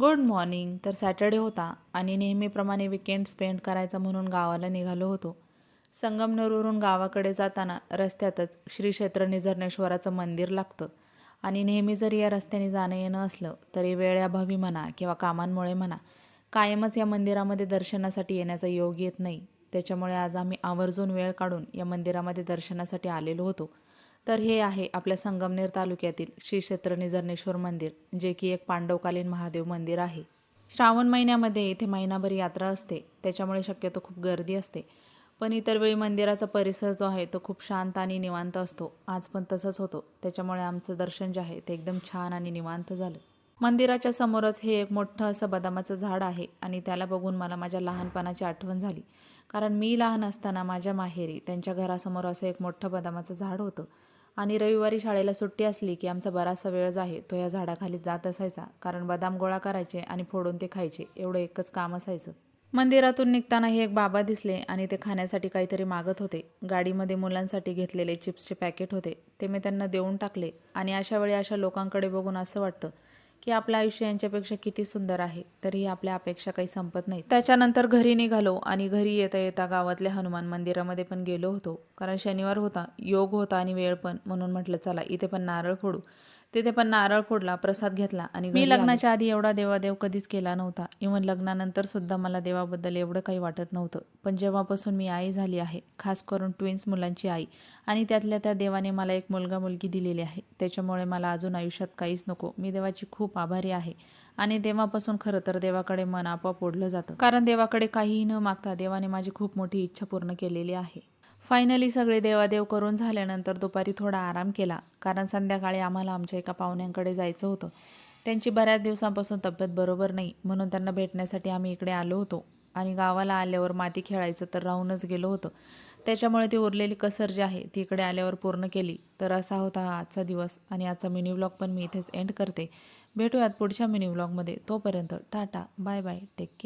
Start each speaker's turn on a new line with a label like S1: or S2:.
S1: Good morning. तर Saturday होता आणि नेहमीप्रमाणे विकेंड स्पेंड करायचा म्हणून गावाला निघालो होतो. संगमनेरवरून गावाकडे जाताना रस्त्यातच श्री क्षेत्र निझर्णेश्वराचं मंदिर लागतं. आणि नेहमी जरी या रस्त्याने जाणं येणं असलं तरी वेळेअभावी म्हणा किंवा कामांमुळे म्हणा कायमच या मंदिरामध्ये दर्शनासाठी येण्याचा योग येत नाही. त्याच्यामुळे आज आम्ही आवर्जून वेळ काढून या मंदिरामध्ये दर्शनासाठी आलेलो होतो. तर हे आहे आपल्या संगमनेर तालुक्यातील श्री क्षेत्र निझर्णेश्वर मंदिर जे की एक पांडवकालीन महादेव मंदिर आहे. श्रावण महिन्यामध्ये इथे महिनाभर यात्रा असते त्याच्यामुळे शक्यतो खूप गर्दी असते. पण इतर वेळी मंदिराचा परिसर जो आहे तो खूप शांत आणि निवांत असतो. आज पण तसंच होतो. त्याच्यामुळे आमचं दर्शन जे आहे ते एकदम छान आणि निवांत झालं. मंदिराच्या समोरच हे एक मोठं असं बदामाचं झाड आहे आणि त्याला बघून मला माझ्या लहानपणाची आठवण झाली. कारण मी लहान असताना माझ्या माहेरी त्यांच्या घरासमोर असं एक मोठं बदामाचं झाड होतं. आणि रविवारी शाळेला सुट्टी असली की आमचा बराचसा वेळ जो आहे तो या झाडाखाली जात असायचा. कारण बदाम गोळा करायचे आणि फोडून ते खायचे एवढं एकच काम असायचं. मंदिरातून निघताना हे एक बाबा दिसले आणि ते खाण्यासाठी काहीतरी मागत होते. गाडीमध्ये मुलांसाठी घेतलेले चिप्सचे पॅकेट होते. ते मी त्यांना देऊन टाकले आणि अशा वेळी अशा लोकांकडे बघून असं वाटतं की आपलं आयुष्य यांच्यापेक्षा किती सुंदर आहे तरीही आपल्या अपेक्षा काही संपत नाही त्याच्यानंतर घरी निघालो आणि घरी येता येता गावातल्या हनुमान मंदिरामध्ये पण गेलो होतो. कारण शनिवार होता योग होता आणि वेळ पण म्हणून म्हटलं चला इथे पण नारळ फोडू. तिथे पण नारळ फोडला प्रसाद घेतला आणि मी लग्नाच्या आधी एवढा देवादेव कधीच केला नव्हता. इव्हन लग्नानंतर सुद्धा मला देवाबद्दल एवढं काही वाटत नव्हतं. पण जेव्हापासून मी आई झाली आहे खास करून ट्विन्स मुलांची आई आणि त्यातल्या त्या देवाने मला एक मुलगा मुलगी दिलेली आहे. त्याच्यामुळे मला अजून आयुष्यात काहीच नको. मी देवाची खूप आभारी आहे. आणि देवापासून खरं तर देवाकडे मन आपोआप ओढलं जातं. कारण देवाकडे काहीही न मागता देवाने माझी खूप मोठी इच्छा पूर्ण केलेली आहे. फायनली सगळे देवादेव करून झाल्यानंतर दुपारी थोडा आराम केला. कारण संध्याकाळी आम्हाला आमच्या एका पाहुण्यांकडे जायचं होतं. त्यांची बऱ्याच दिवसांपासून तब्येत बरोबर नाही. म्हणून त्यांना भेटण्यासाठी आम्ही इकडे आलो होतो. आणि गावाला आल्यावर माती खेळायचं तर राहूनच गेलो होतं. त्याच्यामुळे ती उरलेली कसर जी आहे ती इकडे आल्यावर पूर्ण केली. तर असा होता हा आजचा दिवस. आणि आजचा मिनी व्लॉग पण मी इथेच एंड करते. भेटूयात पुढच्या मिनी व्लॉगमध्ये तोपर्यंत tata. Bye bye take care